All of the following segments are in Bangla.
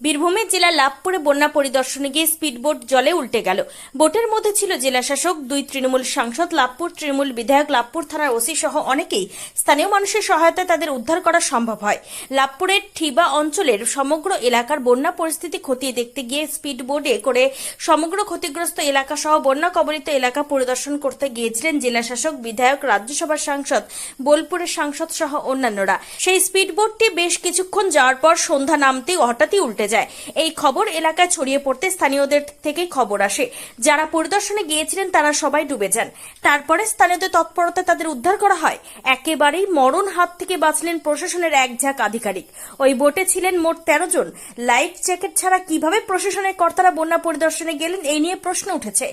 বীরভূমের জেলা লাভপুরে বন্যা পরিদর্শনে গিয়ে স্পিডবোট জলে উল্টে গেল। বোটের মধ্যে ছিল জেলা শাসক, দুই তৃণমূল সাংসদ, লাভপুর তৃণমূল বিধায়ক, লাভপুর থানার ওসি সহ অনেকেই। স্থানীয় মানুষের সহায়তায় তাদের উদ্ধার করা সম্ভব হয়। লাভপুরের ঠিবা অঞ্চলের সমগ্র এলাকার বন্যা পরিস্থিতি খতিয়ে দেখতে গিয়ে স্পিডবোটে করে সমগ্র ক্ষতিগ্রস্ত এলাকা সহ বন্যা কবলিত এলাকা পরিদর্শন করতে গিয়েছিলেন জেলা শাসক, বিধায়ক, রাজ্যসভার সাংসদ, বোলপুরের সাংসদ সহ অন্যান্যরা। সেই স্পিডবোটটি বেশ কিছুক্ষণ যাওয়ার পর সন্ধ্যা নামতেই হঠাৎই উল্টে যায়। এই খবর এলাকায় ছড়িয়ে পড়তে স্থানীয়দের থেকে খবর আসে। যারা পরিদর্শনে গিয়েছিলেন, তারা সবাই ডুবে যান। তারপরে স্থানীয়দের তৎপরতা তাদের উদ্ধার করা হয়। একেবারেই মরণ হাত থেকে বাঁচলেন প্রশাসনের এক ঝাঁক আধিকারিক। ওই বোটে ছিলেন মোট তেরো জন। লাইফ জ্যাকেট ছাড়া কীভাবে প্রশাসনের কর্তারা বন্যা পরিদর্শনে গেলেন, এই নিয়ে প্রশ্ন উঠেছে।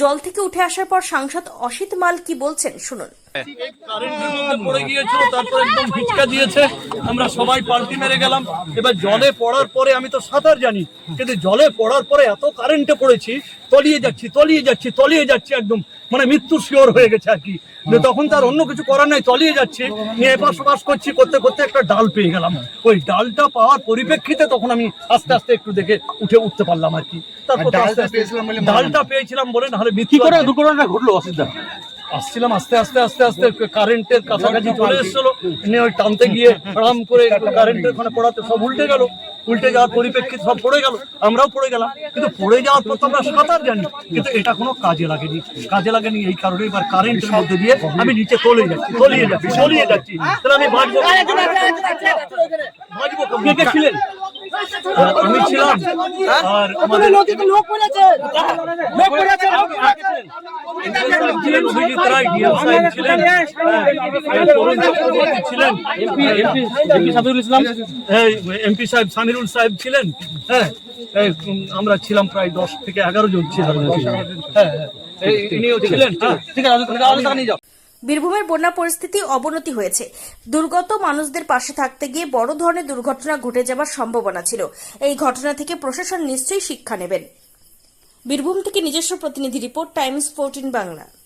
জল থেকে উঠে আসার পর সাংসদ অসিত মাল কি বলছেন, শুনুন। আমরা সবাই পাল্টি মেরে গেলাম। এবার জলে পড়ার পরে আমি সাঁতার জানি কিন্তু জলে পড়ার পরে এত কারেন্টে পড়েছি তলিয়ে যাচ্ছি তলিয়ে যাচ্ছি তলিয়ে যাচ্ছি একদম মানে মৃত্যুর শিওর হয়ে গেছে আর কি। তখন তার অন্য কিছু করার নাই তলিয়ে যাচ্ছি নিয়ে এপাশ ওপাশ করছি করতে করতে একটা ডাল পেয়ে গেলাম। ওই ডালটা পাওয়ার পরিপ্রেক্ষিতে তখন আমি আস্তে আস্তে একটু দেখে উঠে উঠতে পারলাম আর কি। তারপর তো ডালটা পেয়েছিলাম বলে নাহলে মৃত্যু করে আছে। দুর্ঘটনাটা ঘটলো অসুবিধা? আসছিলাম আস্তে আস্তে আস্তে আস্তে কারেন্টের কাছাকাছি চলে এসেছিল নিয়ে ওই টানতে গিয়ে আরাম করে কারেন্টের ওখানে পড়াতে সব উল্টে গেল। উল্টে যাওয়ার পরিপ্রেক্ষিতে সব পড়ে গেল আমরাও পড়ে গেলাম কিন্তু পড়ে যাওয়ার পর তো আমরা সাঁতার জানি কিন্তু এটা কোনো কাজে লাগেনি কাজে লাগেনি এই কারণে এবার কারেন্টের মধ্যে দিয়ে আমি নিচে তলে যাচ্ছি তলিয়ে যাচ্ছি তলিয়ে যাচ্ছি তাহলে আমি বাঁচবো ছিলেন আমি ছিলাম। আর আমাদের ছিলেন। অভিজিৎ রায় ডিএম সাহেব ছিলেন হ্যাঁ, ছিলেন। MP MP MP Sadul Islam. MP সাহেব সামিরুল সাহেব ছিলেন। হ্যাঁ আমরা ছিলাম প্রায় দশ থেকে এগারো জন ছিলাম। হ্যাঁ হ্যাঁ। ইনিও ছিলেন। হ্যাঁ। ঠিক আছে আলোচনা নিয়ে যাও। বীরভূমের বন্যা পরিস্থিতি অবনতি হয়েছে। দুর্গত মানুষদের পাশে থাকতে গিয়ে বড় ধরনের দুর্ঘটনা ঘটে যাবার সম্ভাবনা ছিল। এই ঘটনা থেকে প্রশাসন নিশ্চয়ই শিক্ষা নেবেন। বীরভূম থেকে নিজস্ব প্রতিনিধি report, Times fourteen Bangla.